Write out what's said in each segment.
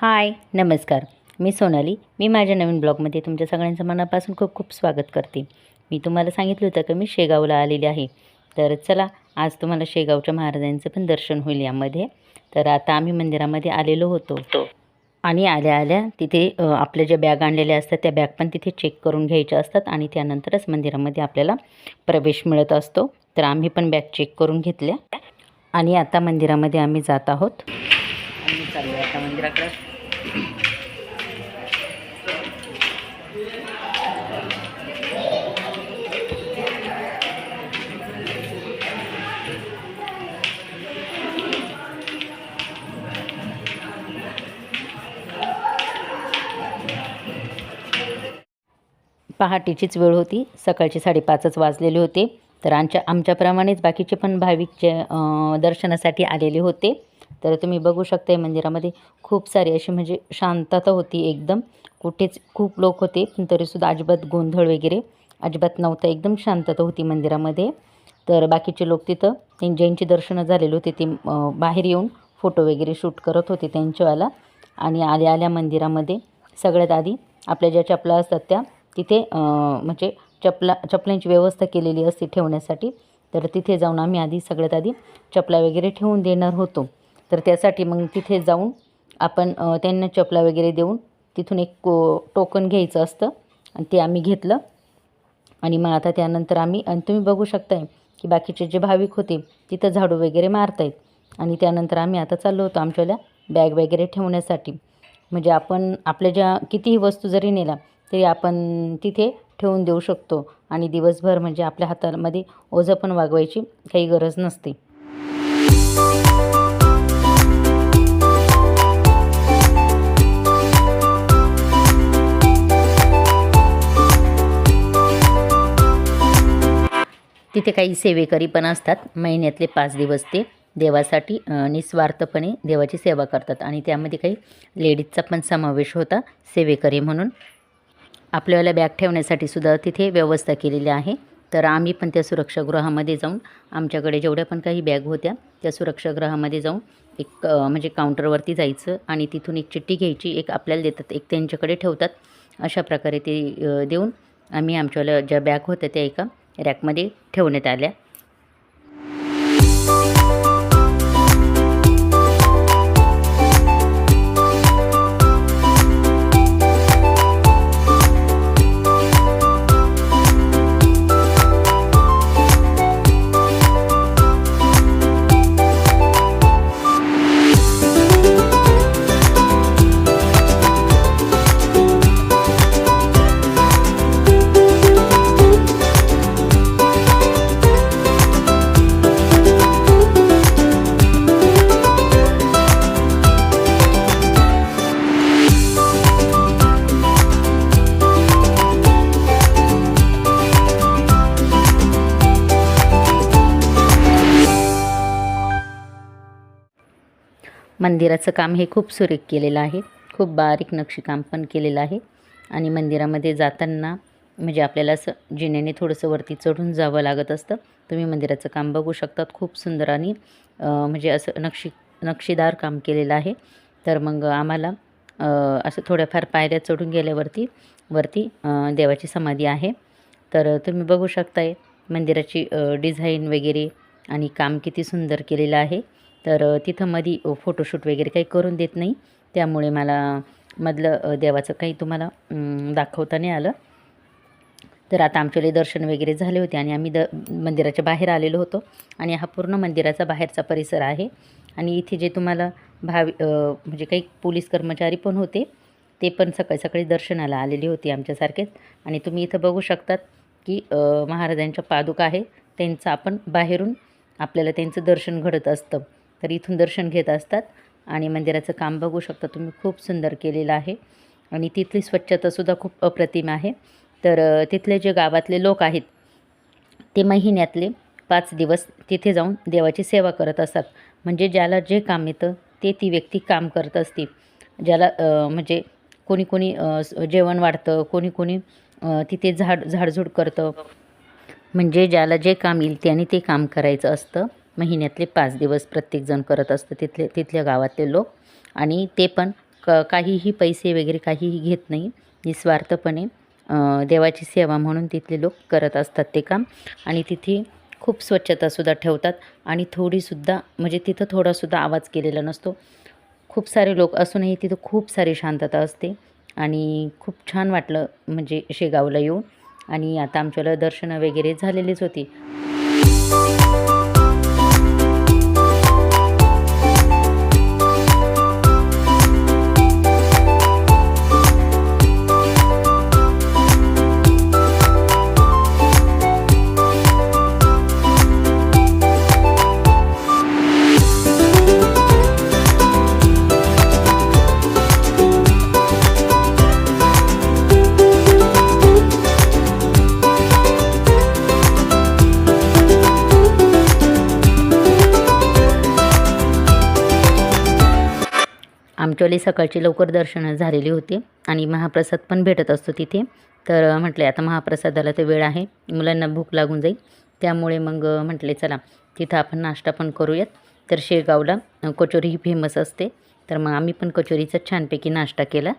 हाय नमस्कार. मी सोनाली. मी माझ्या नवीन ब्लॉगमध्ये तुमच्या सगळ्यांचं मनापासून खूप खूप स्वागत करते. मी तुम्हाला सांगितलं होतं की मी शेगावला आलेले आहे. तर चला आज तुम्हाला शेगावच्या महाराजांचं पण दर्शन होईल यामध्ये. तर आता आम्ही मंदिरामध्ये आलेलो होतो. आणि आल्या आल्या तिथे आपल्या ज्या बॅग आणलेल्या असतात त्या बॅग पण तिथे चेक करून घ्यायच्या असतात आणि त्यानंतरच मंदिरामध्ये आपल्याला प्रवेश मिळत असतो. तर आम्ही पण बॅग चेक करून घेतल्या. आणि आता मंदिरामध्ये आम्ही जात आहोत. आम्ही चाललो आता मंदिराकडे. पहाटेचीच वेळ होती. सकाळचे साडेपाचच वाजलेले होते. तर आमच्या आमच्याप्रमाणेच बाकीचे पण भाविक दर्शनासाठी आलेले होते. तर तुम्ही बघू शकताय मंदिरामध्ये खूप सारी अशी म्हणजे शांतता होती एकदम. कुठेच खूप लोक होते पण तरीसुद्धा अजिबात गोंधळ वगैरे अजिबात नव्हता. एकदम शांतता होती मंदिरामध्ये. तर बाकीचे लोक तिथं त्यां- ज्यांची दर्शनं झालेली होती ते बाहेर येऊन फोटो वगैरे शूट करत होते त्यांच्यावाला. आणि आल्या आल्या मंदिरामध्ये सगळ्यात आधी आपल्या ज्या चपला असतात त्या तिथे म्हणजे चपला चपलांची व्यवस्था केलेली असते ठेवण्यासाठी. तर तिथे जाऊन आम्ही आधी सगळ्यात आधी चपला वगैरे ठेवून देणार होतो. तर त्यासाठी मग तिथे जाऊन आपण त्यांना चपला वगैरे देऊन तिथून एक को टोकन घ्यायचं असतं आणि ते आम्ही घेतलं. आणि मग आता त्यानंतर आम्ही आणि तुम्ही बघू शकताय की बाकीचे जे भाविक होते तिथं झाडू वगैरे मारतायत. आणि त्यानंतर आम्ही आता चाललो होतो आमच्याला बॅग वगैरे ठेवण्यासाठी. म्हणजे आपण आपल्या ज्या कितीही वस्तू जरी नेला तरी आपण तिथे ठेवून देऊ शकतो. आणि दिवसभर म्हणजे आपल्या हातामध्ये ओझं पण वागवायची काही गरज नसते. तिथे काही सेवेकरी पण असतात. महिन्यातले पाच दिवस ते देवासाठी निस्वार्थपणे देवाची सेवा करतात. आणि त्यामध्ये काही लेडीजचा पण समावेश होता सेवेकरी म्हणून. आपल्याला बॅग ठेवण्यासाठी सुद्धा तिथे व्यवस्था केलेली आहे. तर आम्ही पण त्या सुरक्षागृहामध्ये जाऊन आमच्याकडे जेवढ्या पण काही बॅग होत्या त्या सुरक्षागृहामध्ये जाऊन एक म्हणजे काउंटरवरती जायचं आणि तिथून एक चिठ्ठी घ्यायची एक आपल्याला देतात एक त्यांच्याकडे ठेवतात. अशा प्रकारे ते देऊन आम्ही आमच्यावाल्या ज्या बॅग होत्या त्या एका रॅकमध्ये ठेवण्यात आल्या. मंदिराचं काम हे खूप सुरेख केलेलं आहे. खूप बारीक नक्षीकाम पण केलेलं आहे. आणि मंदिरामध्ये जाताना म्हणजे आपल्याला असं जिन्याने थोडंसं वरती चढून जावं लागत असतं. तुम्ही मंदिराचं काम बघू शकतात. खूप सुंदर आणि म्हणजे असं नक्षी नक्षीदार काम केलेलं आहे. तर मग आम्हाला असं थोड्याफार पायऱ्या चढून गेल्यावरती वरती देवाची समाधी आहे. तर तुम्ही बघू शकताय मंदिराची डिझाईन वगैरे आणि काम किती सुंदर केलेलं आहे. तर तिथं मध्ये फोटोशूट वगैरे काही करून देत नाही. त्यामुळे मला मधलं देवाचं काही तुम्हाला दाखवता नाही आलं. तर आता आमच्याकडे दर्शन वगैरे झाले होते आणि आम्ही द मंदिराच्या बाहेर आलेलो होतो. आणि हा पूर्ण मंदिराचा बाहेरचा परिसर आहे. आणि इथे जे तुम्हाला भावी म्हणजे काही पोलीस कर्मचारी पण होते ते पण सकाळी सकाळी दर्शनाला आलेले होते आमच्यासारखेच. आणि तुम्ही इथं बघू शकतात की महाराजांच्या पादुका आहे त्यांचं आपण बाहेरून आपल्याला त्यांचं दर्शन घडत असतं. तर इथून दर्शन घेत असतात. आणि मंदिराचं काम बघू शकता तुम्ही. खूप सुंदर केलेलं आहे. आणि तिथली स्वच्छतासुद्धा खूप अप्रतिम आहे. तर तिथले जे गावातले लोक आहेत ते महिन्यातले पाच दिवस तिथे जाऊन देवाची सेवा करत असतात. म्हणजे ज्याला जे काम येतं ते ती व्यक्ती काम करत असते. ज्याला म्हणजे कोणी कोणी जेवण वाढतं कोणी कोणी तिथे झाड झाडझूड करतं. म्हणजे ज्याला जे काम येईल त्याने ते काम करायचं असतं. महिन्यातले पाच दिवस प्रत्येकजण करत असतं तिथले तिथल्या गावातले लोक. आणि ते पण क काहीही पैसे वगैरे काहीही घेत नाही. निस्वार्थपणे देवाची सेवा म्हणून तिथले लोक करत असतात ते काम. आणि तिथे खूप स्वच्छतासुद्धा ठेवतात. आणि थोडीसुद्धा म्हणजे तिथं थोडासुद्धा आवाज केलेला नसतो. खूप सारे लोक असूनही तिथं खूप सारी शांतता असते. आणि खूप छान वाटलं म्हणजे शेगावला येऊन. आणि आता आमच्याला दर्शनं वगैरे झालेलीच होती. आमच्यावाली सकाळची लवकर दर्शनं झालेली होती आणि महाप्रसाद पण भेटत असतो तिथे. तर म्हटले आता महाप्रसादाला तर वेळ आहे. मुलांना भूक लागून जाईल. त्यामुळे मग म्हटले चला तिथं आपण नाश्ता पण करूयात. तर शेगावला कचोरी ही फेमस असते. तर मग आम्ही पण कचोरीचा छानपैकी नाश्ता केला.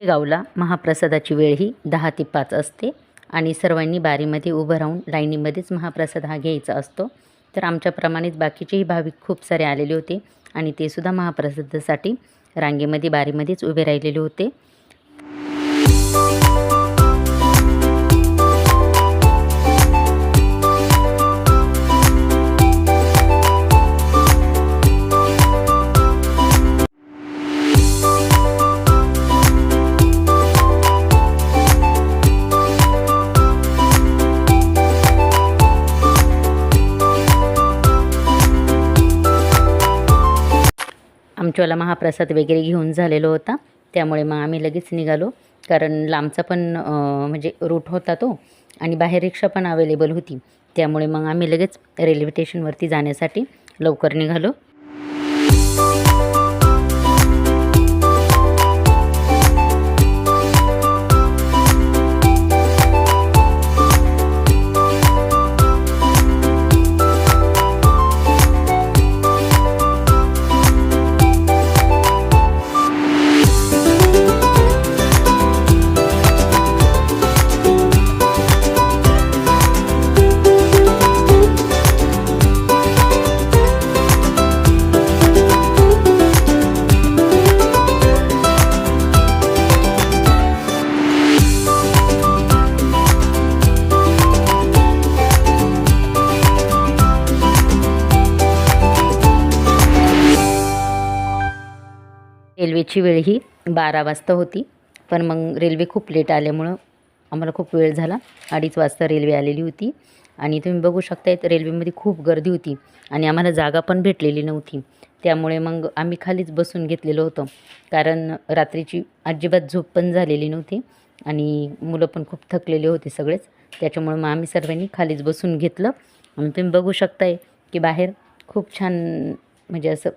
गावला महाप्रसादाची वेळ ही दहा ते पाच असते आणि सर्वांनी बारीमध्ये उभं राहून लाईनीमध्येच महाप्रसाद हा घ्यायचा असतो. तर आमच्याप्रमाणेच बाकीचेही भाविक खूप सारे आलेले होते आणि ते सुद्धा महाप्रसादासाठी रांगेमध्ये बारीमध्येच उभे राहिलेले होते. आमच्यावाला महाप्रसाद वगैरे घेऊन झालेलो होता. त्यामुळे मग आम्ही लगेच निघालो. कारण लांबचा पण म्हणजे रूट होता तो आणि बाहेर रिक्षा पण अवेलेबल होती. त्यामुळे मग आम्ही लगेच रेल्वे स्टेशनवरती जाण्यासाठी लवकर निघालो. रेल्वेची वेळ ही बारा वाजता होती. पण मग रेल्वे खूप लेट आल्यामुळं आम्हाला खूप वेळ झाला. अडीच वाजता रेल्वे आलेली होती. आणि तुम्ही बघू शकताय तर रेल्वेमध्ये खूप गर्दी होती आणि आम्हाला जागा पण भेटलेली नव्हती. त्यामुळे मग आम्ही खालीच बसून घेतलेलं होतं. कारण रात्रीची अजिबात झोप पण झालेली नव्हती आणि मुलं पण खूप थकलेले होते सगळेच. त्याच्यामुळे मग आम्ही सर्वांनी खालीच बसून घेतलं. आणि तुम्ही बघू शकताय की बाहेर खूप छान म्हणजे असं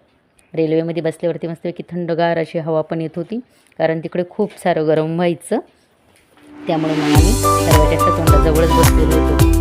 रेल्वेमध्ये बसल्यावरती मस्तपैकी थंडगार अशी हवा पण येत होती कारण तिकडे खूप सारं गरम व्हायचं. त्यामुळे मग आम्ही दरवाजाच्या तोंडाजवळच बसलेलो होतो.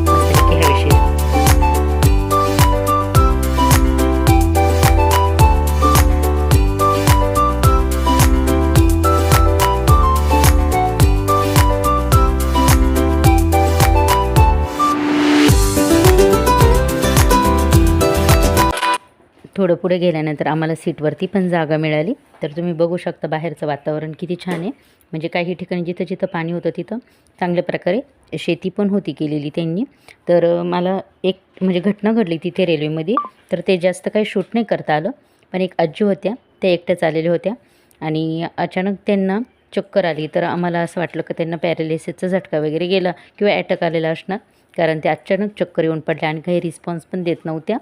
पुढे गेल्यानंतर आम्हाला सीटवरती पण जागा मिळाली. तर तुम्ही बघू शकता बाहेरचं वातावरण किती छान आहे. म्हणजे काही ठिकाणी जिथं जिथं पाणी होतं तिथं चांगल्या प्रकारे शेती पण होती केलेली त्यांनी. तर मला एक म्हणजे घटना घडली तिथे रेल्वेमध्ये. तर ते जास्त काही शूट नाही करता आलं. पण एक आजी होत्या त्या एकट्याच आलेल्या होत्या. आणि अचानक त्यांना चक्कर आली. तर आम्हाला असं वाटलं की त्यांना पॅरालिसिसचा झटका वगैरे गेला किंवा ॲटक आलेला असणार. कारण ते अचानक चक्कर येऊन पडल्या आणि काही रिस्पॉन्स पण देत नव्हत्या.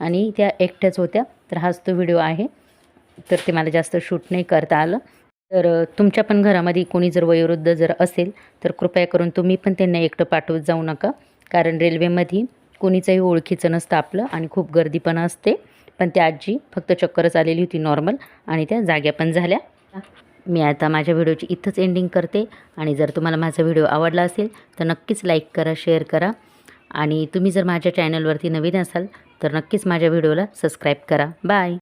आणि त्या एकट्याच होत्या. तर हाच तो व्हिडिओ आहे. तर ते मला जास्त शूट नाही करता आलं. तर तुमच्या पण घरामध्ये कोणी जर वयोवृद्ध जर असेल तर कृपया करून तुम्ही पण त्यांना एकटं पाठवत जाऊ नका. कारण रेल्वेमध्ये कोणीचंही ओळखीचं नसतं आपलं आणि खूप गर्दी पण असते. पण त्या आजी फक्त चक्करच आलेली होती नॉर्मल आणि त्या जाग्या पण झाल्या. मी आता माझ्या व्हिडिओची इथंच एंडिंग करते. आणि जर तुम्हाला माझा व्हिडिओ आवडला असेल तर नक्कीच लाईक करा शेअर करा. आणि तुम्ही जर माझ्या चॅनलवरती नवीन असाल तर नक्कीच माझ्या व्हिडिओला सबस्क्राईब करा. बाय